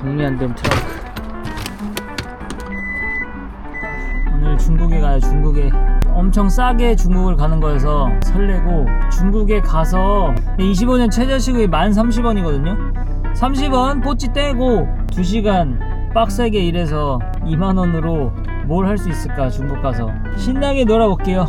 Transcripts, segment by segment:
정리 안 된 트렁크. 오늘 중국에 가요, 중국에. 엄청 싸게 중국을 가는 거여서 설레고, 중국에 가서 25년 최저시급이 1,030원이거든요? 30원 포치 떼고, 2시간 빡세게 일해서 2만원으로 뭘 할 수 있을까, 중국 가서. 신나게 놀아볼게요.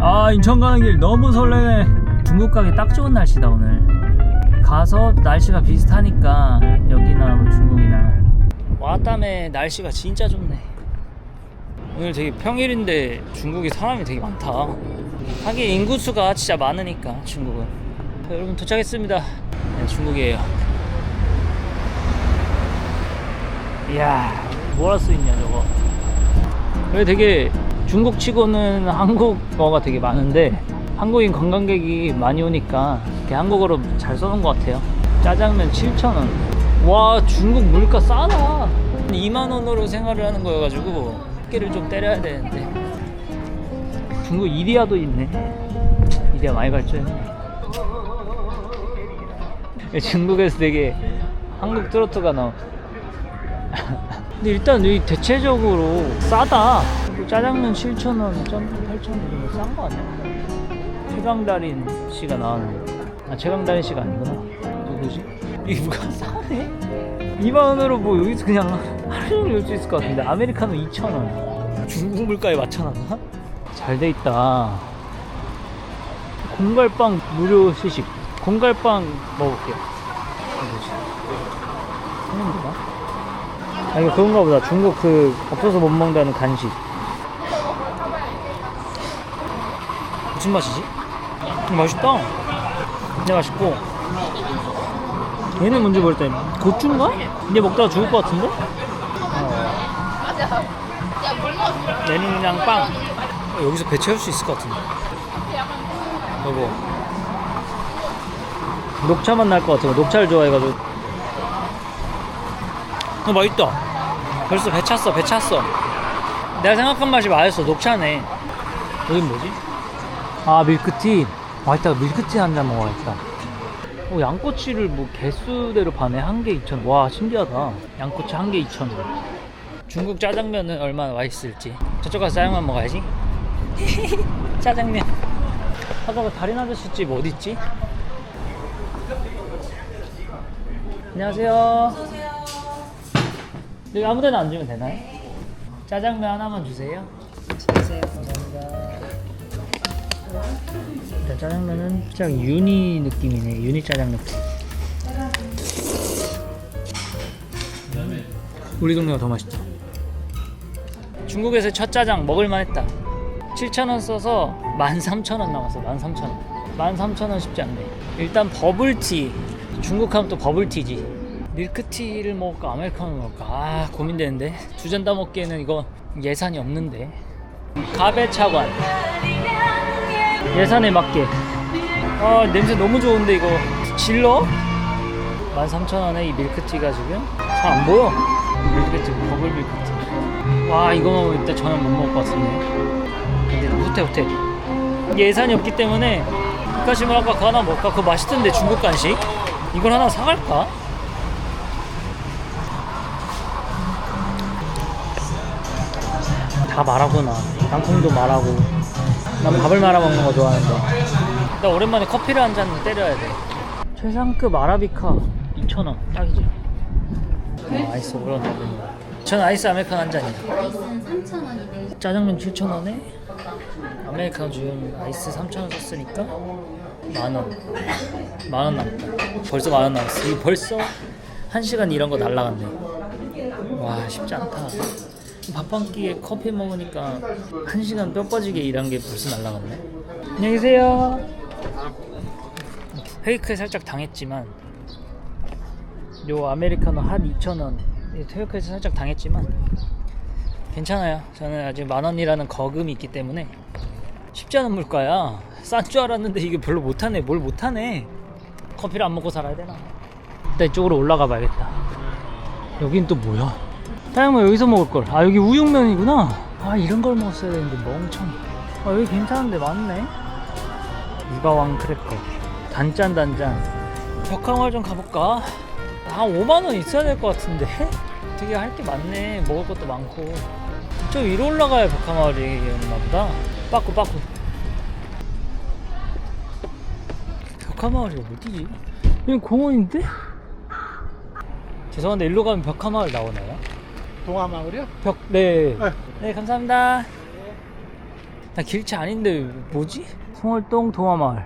아, 인천 가는 길 너무 설레네. 중국 가기 딱 좋은 날씨다, 오늘. 가서 날씨가 비슷하니까 여기나 뭐 중국이나. 왔다며 날씨가 진짜 좋네. 오늘 되게 평일인데 중국에 사람이 되게 많다. 하긴 인구수가 진짜 많으니까 중국은. 자, 여러분 도착했습니다. 네, 중국이에요. 이야 뭘할수 있냐 저거. 여기 되게 중국 치고는 한국어가 되게 많은데 한국인 관광객이 많이 오니까 이렇게 한국어로 잘 써놓은 것 같아요. 짜장면 7,000원. 와, 중국 물가 싸다. 2만원으로 생활을 하는 거여가지고, 끼를 좀 때려야 되는데. 중국 이리아도 있네. 이리아 많이 발전했네. 중국에서 되게 한국 트로트가 나와. 근데 일단 여기 대체적으로 싸다. 짜장면 7,000원, 짬뽕 8,000원 이런 거싼거 아니야? 최강달인 씨가 나왔는데 아 최강달인 씨가 아니구나 누구지? 이게 누가 싸네? 2만원으로 뭐 여기서 그냥 하루 종일 놀수 있을 것 같은데 아메리카노 2,000원 중국 물가에 맞춰놨나? 잘 돼 있다 공갈빵 무료 시식 공갈빵 먹을게요 뭐지? 거가? 아 이거 그건가 보다 중국 그 없어서 못 먹는다는 간식 무슨 맛이지? 음, 맛있다. 진짜 맛있고. 얘는 뭔지 모르겠다. 고추인가? 이제 먹다가 죽을 것 같은데? 어. 얘는 그냥 빵. 어, 여기서 배 채울 수 있을 것 같은데. 여보. 녹차만 날것 같아. 녹차를 좋아해가지고. 어, 맛있다. 벌써 배 찼어, 배 찼어. 내가 생각한 맛이 맛있어. 녹차네. 여긴 뭐지? 아 밀크티 맛있다 밀크티 한 잔 먹어야겠다. 어, 양꼬치를 뭐 개수대로 파네 한 개 2,000원 와 신기하다. 양꼬치 한 개 2,000원. 중국 짜장면은 얼마나 맛있을지. 저쪽 가서 짜장면 먹어야지. 짜장면. 하다가 다린 아저씨 집 어딨지? 안녕하세요. 여기 아무데나 앉으면 되나요? 짜장면 하나만 주세요. 주세요. 감사합니다 일단 짜장면은 살짝 유니 느낌이네 유니 짜장 느낌. 우리 동네가 더 맛있다. 중국에서 첫 짜장 먹을만 했다. 7,000원 써서 13,000원 남았어 13,000원. 13,000원 쉽지 않네. 일단 버블티 중국 하면 또 버블티지. 밀크티를 먹을까 아메리카노 먹을까? 아 고민되는데. 두 잔 다 먹기에는 이거 예산이 없는데. 가베차관 예산에 맞게. 아 냄새 너무 좋은데 이거. 질러? 13,000원에 이 밀크티가 지금? 잘 안 보여. 밀크티 버블 밀크티. 와 이거 일단 저녁 못 먹을 것 같은데. 근데 후퇴 후퇴 예산이 없기 때문에 이까시면 아까 그거 하나 먹을까? 그거 맛있던데 중국 간식? 이걸 하나 사갈까? 다 말하구나. 땅콩도 말하고 난 밥을 말아 먹는 거 좋아하는데. 나 오랜만에 커피를 한 잔 때려야 돼. 최상급 아라비카 2,000원. 딱이지 어, 아이스 올라온다 전 아이스 아메리카노 한 잔이요 아이스는 3,000원이네. 짜장면 7,000원에? 아메리카노 지금 아이스 3,000원 썼으니까 만 원. 만 원 남았다. 벌써 만 원 남았어. 이거 벌써 한 시간 이런 거 날라갔네. 와 쉽지 않다 밥 한 끼에 커피 먹으니까 한 시간 뼈 빠지게 일한 게 벌써 날라갔네 안녕히 계세요 페이크에 살짝 당했지만 요 아메리카노 한 2,000원 페이크에서 살짝 당했지만 괜찮아요. 저는 아직 만 원이라는 거금이 있기 때문에 쉽지 않은 물가야. 싼 줄 알았는데 이게 별로 못하네. 뭘 못하네. 커피를 안 먹고 살아야 되나? 일단 이쪽으로 올라가 봐야겠다. 여긴 또 뭐야? 짜장면 여기서 먹을 걸. 아 여기 우육면이구나. 아 이런 걸 먹었어야 되는데 멍청. 아 여기 괜찮은데 많네. 유가왕 크래커. 단짠 단짠. 벽항을 좀 가볼까? 한 5만 원 있어야 될 것 같은데 되게 할 게 많네 먹을 것도 많고 저 위로 올라가야 벽화마을이었나 보다 빠꾸 빠꾸 벽화마을이 어디지? 여기 공원인데? 죄송한데 일로 가면 벽화마을 나오나요? 동화마을이요? 벽, 네. 네. 네, 감사합니다. 나 길치 아닌데, 뭐지? 송월동 동화마을.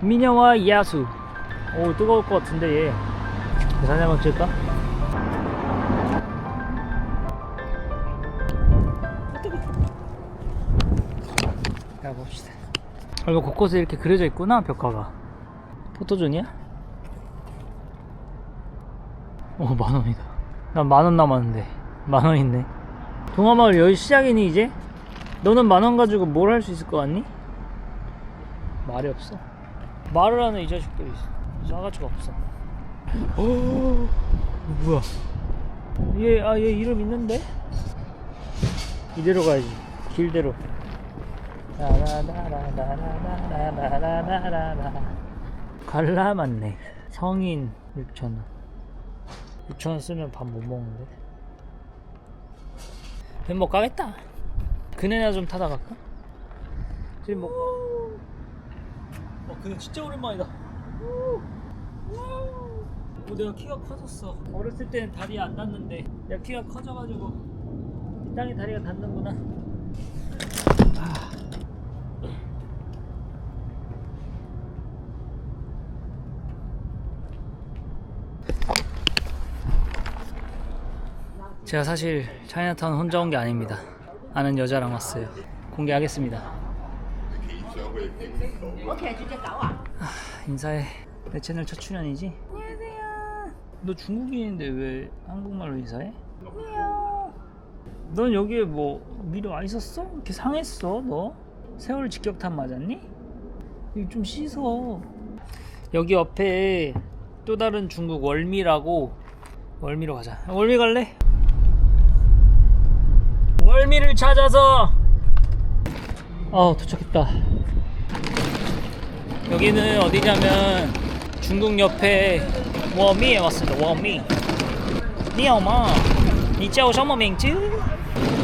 미녀와 야수. 오, 뜨거울 것 같은데, 얘. 한번? 아, 뜨거. 가봅시다. 얼마 곳곳에 이렇게 그려져 있구나, 벽화가. 포토존이야? 어, 만 원이다. 난 만 원 남았는데. 만원 있네. 동화마을 여기 시작이니 이제? 너는 만원 가지고 뭘 할 수 있을 것 같니? 말이 없어. 말을 하는 이 자식들이 있어. 싸가지가 없어. 어, 오 뭐야? 얘, 아, 얘 이름 있는데? 이대로 가야지. 길대로. 갈라 맞네. 성인 6천원. 6천원 쓰면 밥 못 먹는데? 밥못 가겠다. 그네나 좀 타다 갈까? 지금 뭐. 어, 그네 진짜 오랜만이다. 어, 내가 키가 커졌어. 어렸을 때는 다리 안 닿는데, 내가 키가 커져가지고, 이 땅에 다리가 닿는구나. 아. 제가 사실 차이나타운 혼자 온 게 아닙니다. 아는 여자랑 왔어요. 공개하겠습니다. 아, 인사해. 내 채널 첫 출연이지? 안녕하세요. 너 중국인인데 왜 한국말로 인사해? 안녕. 넌 여기에 뭐 미리 와 있었어? 이렇게 상했어 너? 세월 직격탄 맞았니? 이거 좀 씻어. 여기 옆에 또 다른 중국 월미라고 월미로 가자. 월미 갈래? 월미를 찾아서. 어 도착했다. 여기는 어디냐면 중국 옆에 워미에 왔습니다 워미. 니어마. 니짜오 셔머 밍즈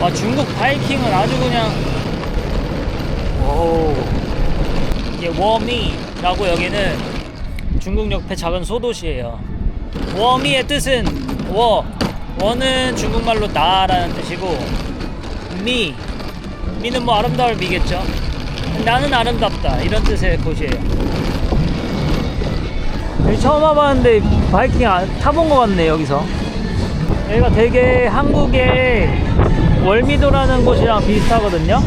와 중국 바이킹은 아주 그냥 오 이게 워미라고 여기는 중국 옆에 작은 소도시예요. 워미의 뜻은 워. 워는 중국말로 나라는 뜻이고 미 미는 뭐 아름다울 미겠죠? 나는 아름답다. 이런 뜻의 곳이에요. 여기 처음 와봤는데 바이킹 안, 타본 것 같네 여기서. 여기가 되게 한국의 월미도라는 곳이랑 비슷하거든요?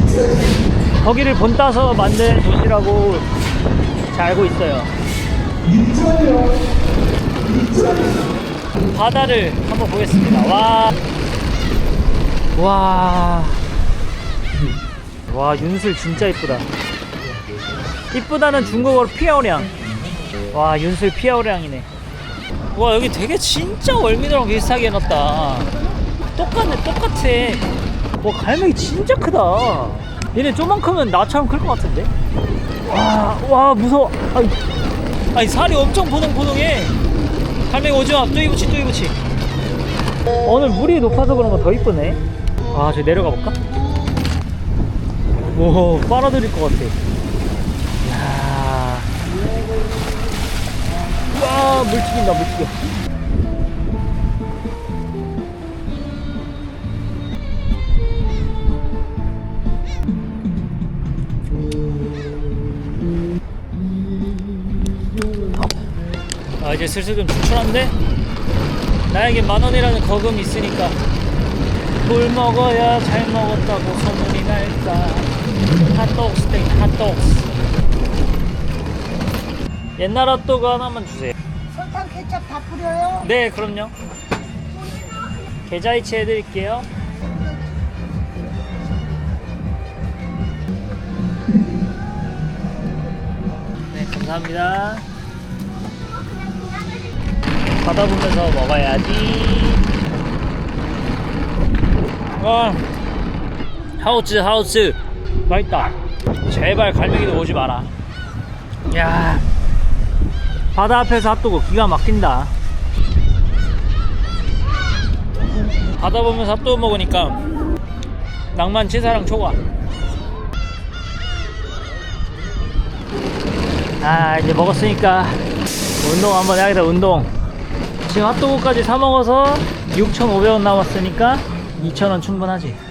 거기를 본따서 만든 도시라고 잘 알고 있어요. 바다를 한번 보겠습니다. 와. 와. 와, 윤슬 진짜 이쁘다. 이쁘다는 중국어로 피아오량. 와, 윤슬 피아오량이네. 와, 여기 되게 진짜 월미도랑 비슷하게 해놨다. 똑같네, 똑같아. 와, 갈매기 진짜 크다. 얘네 크면 나처럼 클 것 같은데? 와, 와, 무서워. 아니, 아니 살이 엄청 보동보동해. 갈매기 오지마, 뚜이 붙이, 뚜이 붙이. 오늘 물이 높아서 그런가 더 이쁘네. 아, 저 내려가 볼까? 오, 빨아들일 것 같아. 이야. 우와, 물 튀긴다, 물 튀겨. 아, 이제 슬슬 좀 출출한데? 나에게 만 원이라는 거금이 있으니까 뭘 먹어야 잘 먹었다고 소문이 날까 핫도그 스테이크 핫도그 옛날 핫도그 하나만 주세요. 설탕 케찹 다 뿌려요? 네 그럼요. 계좌이체 해드릴게요. 네 감사합니다. 받아보면서 먹어야지. 와 하우츠 하우츠 맛있다. 제발 갈매기도 오지 마라. 야. 바다 앞에서 핫도그 기가 막힌다. 바다 보면서 핫도그 먹으니까 낭만 치사랑 초과. 아 이제 먹었으니까 운동 한번 해야겠다 운동. 지금 핫도그까지 사 먹어서 6,500원 남았으니까 2,000원 충분하지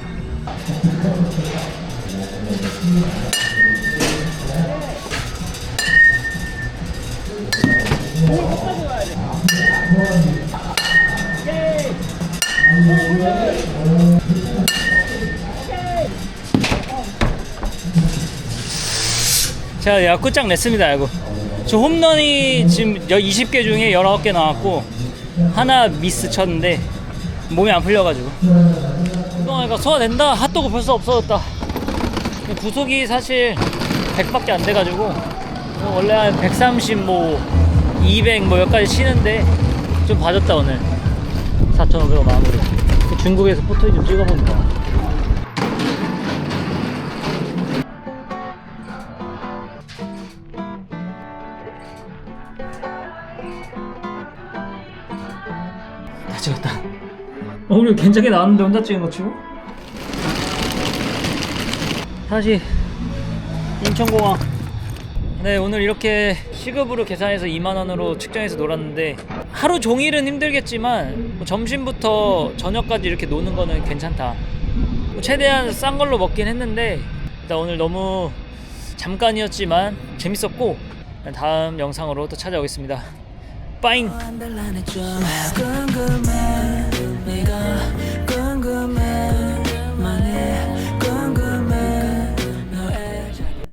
제가 야구장 냈습니다 야구 저 홈런이 지금 20개 중에 19개 나왔고 하나 미스 쳤는데 몸이 안 풀려가지고. 그동안 소화된다. 핫도그 벌써 없어졌다 구속이 사실 100밖에 안 돼가지고 원래 한 130, 뭐 200, 뭐 여기까지 치는데 좀 봐줬다 오늘 4,500원 마무리 중국에서 포토 좀 찍어본다 다 찍었다. 어, 오늘 괜찮게 나왔는데 혼자 찍은 거 치고? 다시 인천공항. 네, 오늘 이렇게 시급으로 계산해서 2만 원으로 측정해서 놀았는데 하루 종일은 힘들겠지만 뭐 점심부터 저녁까지 이렇게 노는 거는 괜찮다. 뭐 최대한 싼 걸로 먹긴 했는데 일단 오늘 너무 잠깐이었지만 재밌었고 다음 영상으로 또 찾아오겠습니다. 빠잉!